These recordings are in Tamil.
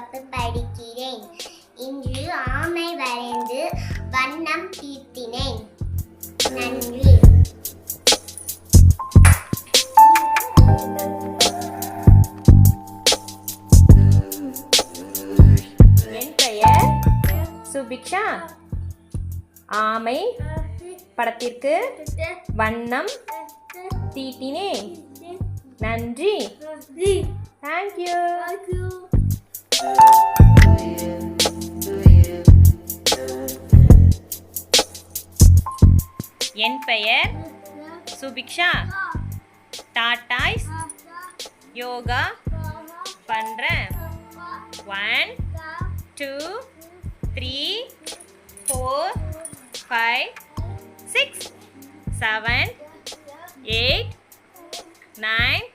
வகுப்பு படிக்கிறேன். இன்று ஆமை வரைந்து வண்ணம் தீர்த்தினேன். நன்றி. என் பெயர் சுபிக்ஷா. ஆமை படத்திற்கு வண்ணம் தீட்டினேன். நன்றி. தேங்க்யூ என் பெயர் சுபிக்ஷா. டாட்டாய்ஸ் யோகா பண்ணுறேன் one two three four five six seven eight nine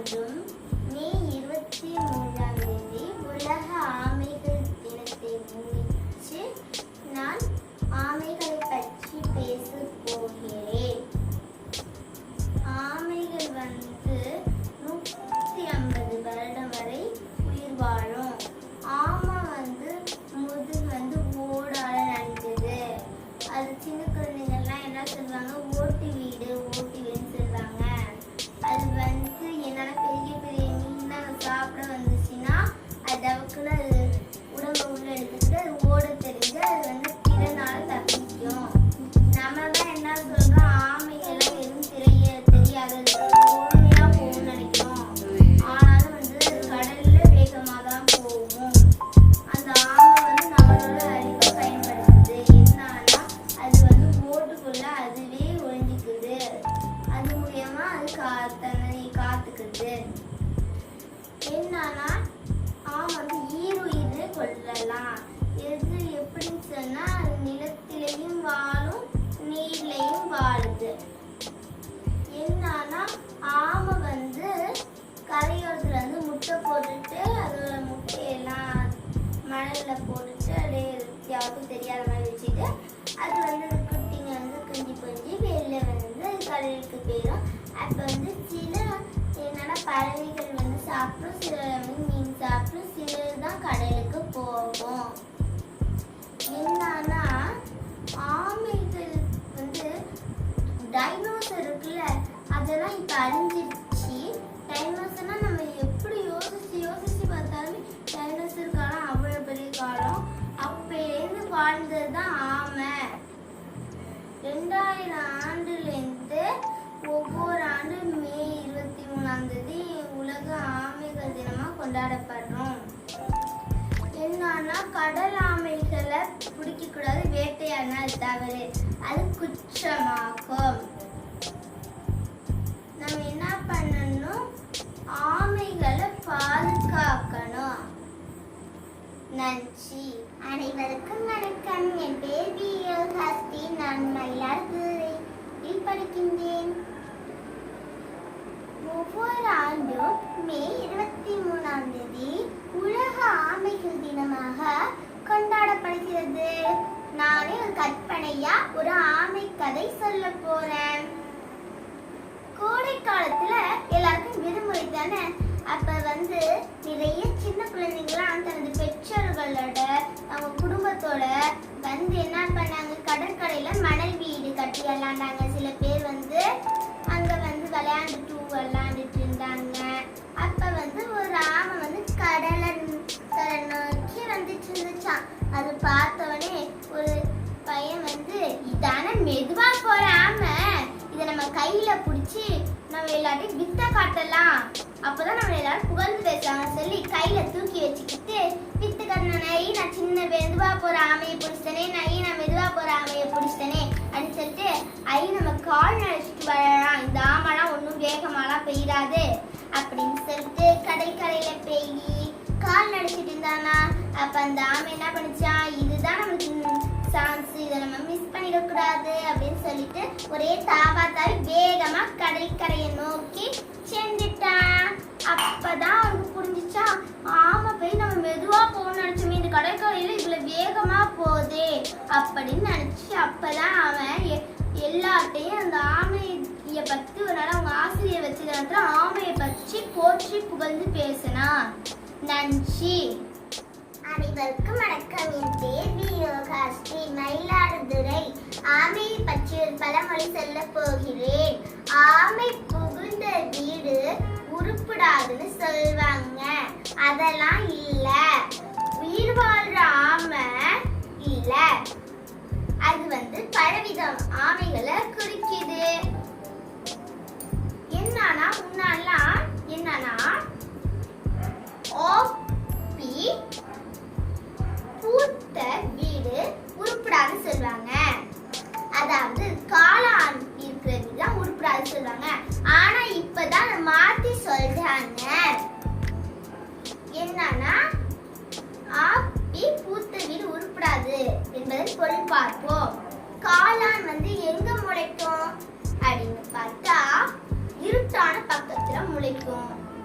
ஆண்டும் மே இருபத்தி மூன்றாம் தேதி உலக ஆமைகள் தினத்தை முன்னிட்டு நான் ஆமைகளை பற்றி பேச போகிறேன். ஆமைகள் வந்து தன்னை காத்துக்குது என்னன்னா ஆமை வந்து கொள்ளலாம் எது எப்படின்னு சொன்னால் அது நிலத்திலையும் வாழும் நீர்லையும் வாழுது. என்னன்னா ஆமை வந்து கரையோரத்தில் வந்து முட்டை போட்டுட்டு அதோட முட்டையெல்லாம் மணலில் போட்டுட்டு அப்படியே யாருக்கும் தெரியாத மாதிரி வச்சுட்டு அது வந்து அப்போ வந்து சில என்னன்னா பறவைகள் வந்து சாப்பிடும் சில வந்து மீன் சாப்பிடும் சில தான் கடலுக்கு போகும். என்னன்னா ஆமைகள் வந்து டைனோசர் இருக்குல்ல அதெல்லாம் இப்போ அழிஞ்சிருச்சு. டைனோசர்னா நம்ம எப்படி யோசிச்சு யோசிச்சு பார்த்தாலுமே டைனோசர் காலம் அவ்வளோ பெரிய காலம். அப்போலேருந்து வாழ்ந்தது தான் ஆமை. ரெண்டாயிரம் ஆண்டுலேருந்து ஒவ்வொரு கொண்டாடப்படுறோம் என்னன்னா கடல் ஆமைகளை பிடிக்கக்கூடாது வேட்டையாடினா தவறு. அது குற்றமாகும். நம்ம என்ன பண்ணணும்? ஆமைகளை பாதுகாக்கணும். நன்றி. அனைவருக்கும் வணக்கம். என் பேர் பி யோகாஸ்தி நான் மயிலாடுதுறையில் படிக்கின்றேன். ஒவ்வொரு ஆண்டும் மே இருபத்தி மூணாம் தேதி உலக ஆமைகள் தினமாக கொண்டாடப்படுகிறது. நானே ஒரு கற்பனையா ஒரு ஆமை கதை சொல்ல போறேன். கோடை காலத்துல எல்லாருக்கும் விடுமுறை தானே? அப்ப வந்து நிறைய சின்ன குழந்தைங்களாம் தனது பெற்றோர்களோட அவங்க குடும்பத்தோட வந்து என்ன பண்ணாங்க? கடற்கரையில மணல் வீடு கட்டி விளாண்டாங்க சில பேர் வந்து கையில புடிச்சு நம்ம எல்லாத்தையும் வித்த காட்டலாம். அப்பதான் நம்ம எல்லாரும் புகழ்ந்து பேசுவாங்க சொல்லி கையில தூக்கி வச்சுக்கிட்டு வித்து கண்ணனை நான் சின்ன மெதுவா போற ஆமையை பிடிச்சிட்டனே நை நான் மெதுவா போற ஆமையை பிடிச்சிட்டனே அப்படின்னு சொல்லிட்டு ஐ நம்ம கால் நினைச்சிட்டு வரலாம் இந்த ஆமெல்லாம் ஒன்றும் வேகமாலாம் பெய்யாது அப்படின்னு சொல்லிட்டு கடற்கரையில பெய்யி கால் நடிச்சிட்டு இருந்தானா. அப்ப அந்த ஆமை என்ன பண்ணிச்சான்? இதுதான் மிஸ் அப்படின்னு சொல்லிட்டு ஒரே தாவா தாவி வேகமா கடற்கரையை நோக்கி சென்றுட்டான். அப்பதான் அவனுக்கு புரிஞ்சுச்சா ஆமா போய் நம்ம மெதுவா போகணும்னு நினைச்சோமே இந்த கடற்கரையில இவ்வளவு வேகமா போதே அப்படின்னு நினைச்சு அப்பதான் அவன் எ- எல்லார்ட்டையும் அந்த ஆமையை பத்தி ஒரு நாள் அவங்க ஆசிரியர் வச்சுக்கிறதுல ஆமையை பற்றி போற்றி புகழ்ந்து பேசினான். நன்றி. அனைவருக்கும் வணக்கம். என் பேர் யோகா ஸ்ரீ மயிலாடுதுறை ஆமையை பற்றி ஒரு பழமொழி சொல்ல போகிறேன். ஆமை புகுந்த வீடு உருப்படாதுன்னு சொல்வாங்க. அதெல்லாம் இல்ல. உயிர் வாழ்ற ஆமை இல்ல. அது வந்து பலவிதம் ஆமைகளை குறிக்குது. என்னன்னா முன்னாலாம் என்னன்னா ஓபி பூத்த வீடு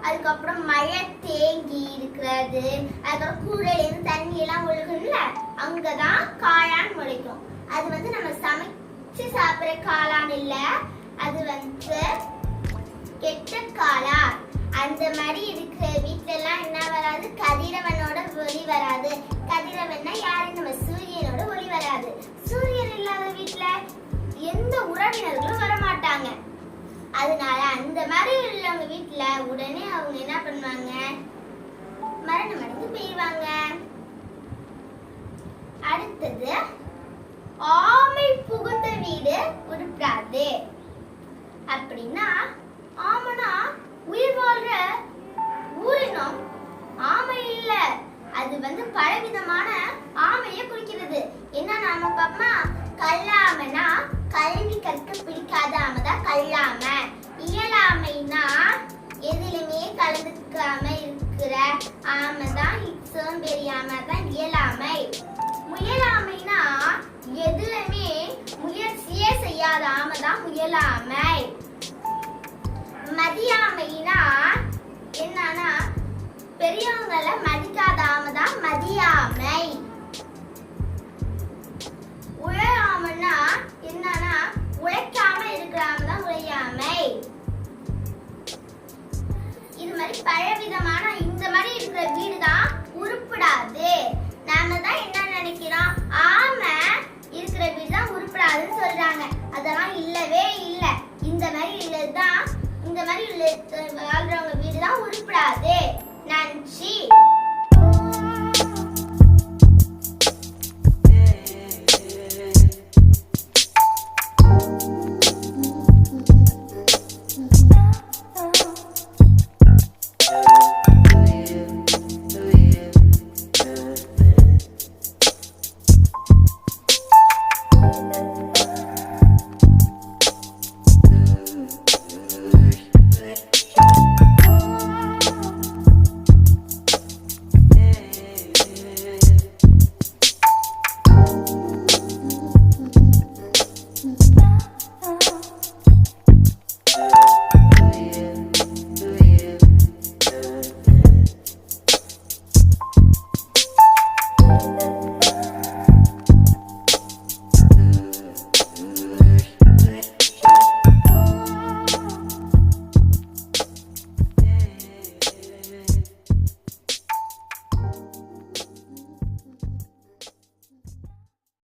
அதுக்கப்புறம் மழை தேங்கி இருக்கிறது. அதுக்கப்புறம் கூரையிலேருந்து தண்ணி எல்லாம் ஒழுகும்ல அங்கதான் காளான் முளைக்கும். அது வந்து நம்ம சமைச்சு சாப்பிடுற காளான் இல்ல அது வந்து கெட்ட காளான். அந்த மாதிரி இருக்கிற வீட்டுல எல்லாம் என்ன வராது? கதிரவனோட ஒளி வராது. கதிரவன்னா யாரு? நம்ம சூரியனோட ஒளி வராது. சூரியன் இல்லாத வீட்டுல எந்த உறவினர்களும் வர மாட்டாங்க அதனால அந்த மாதிரி உள்ளவங்க வீட்டுல உடனே அவங்க என்ன பண்ணுவாங்க? மரணம் அடைந்து போயிடுவாங்க அடுத்தது ஆமை புகுந்த வீடு உருப்படாது அப்படின்னா ஆமனா உயிர் வாழ்ற ஊரினம் ஆமை இல்ல. அது வந்து பலவிதமான ஆமையை குறிக்கிறது. என்ன நாம பாப்பா கல்லாமனா கல்வி கற்க பிடிக்காத ஆமைதான் கல்லாம. கலந்துக்காம இருக்கிற ஆமை தான் சோம்பேறி ஆமை தான் இயலாமை. முயலாமைனா எதுலமே முயற்சியே செய்யாத ஆமை தான் முயலாமை. மதியாமைனா என்னன்னா பெரியவங்களை மதிக்காத ஆமை தான் மதியாமை. உழையாமைன்னா என்னன்னா உழைக்க மாதிரி பலவிதமான இந்த மாதிரி இருக்கிற வீடு தான் உருப்படாது.